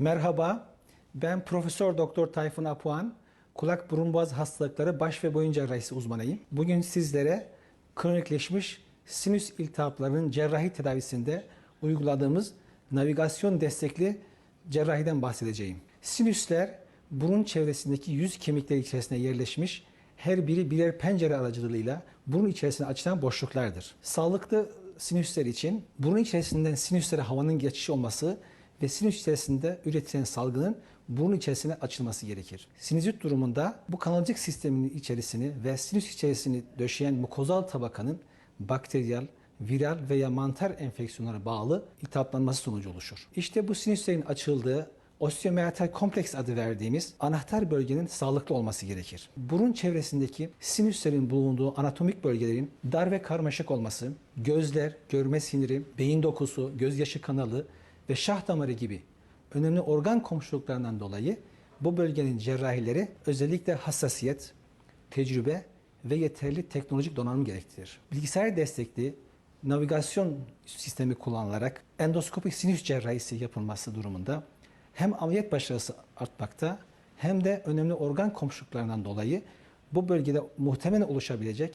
Merhaba, ben Profesör Doktor Tayfun Apuan, kulak burun boğaz hastalıkları baş ve boyun cerrahisi uzmanıyım. Bugün sizlere kronikleşmiş sinüs iltihaplarının cerrahi tedavisinde uyguladığımız navigasyon destekli cerrahiden bahsedeceğim. Sinüsler burun çevresindeki yüz kemikleri içerisine yerleşmiş her biri birer pencere aracılığıyla burun içerisine açılan boşluklardır. Sağlıklı sinüsler için burun içerisinden sinüslere havanın geçişi olması ve sinüs içerisinde üretilen salgının burun içerisine açılması gerekir. Sinüzit durumunda bu kanalcık sisteminin içerisini ve sinüs içerisini döşeyen mukozal tabakanın bakteriyel, viral veya mantar enfeksiyonlara bağlı iltihaplanması sonucu oluşur. İşte bu sinüslerin açıldığı osteomeatal kompleks adı verdiğimiz anahtar bölgenin sağlıklı olması gerekir. Burun çevresindeki sinüslerin bulunduğu anatomik bölgelerin dar ve karmaşık olması, gözler, görme siniri, beyin dokusu, gözyaşı kanalı ve şah damarı gibi önemli organ komşuluklarından dolayı bu bölgenin cerrahileri özellikle hassasiyet, tecrübe ve yeterli teknolojik donanım gerektirir. Bilgisayar destekli navigasyon sistemi kullanılarak endoskopik sinüs cerrahisi yapılması durumunda hem ameliyat başarısı artmakta hem de önemli organ komşuluklarından dolayı bu bölgede muhtemelen oluşabilecek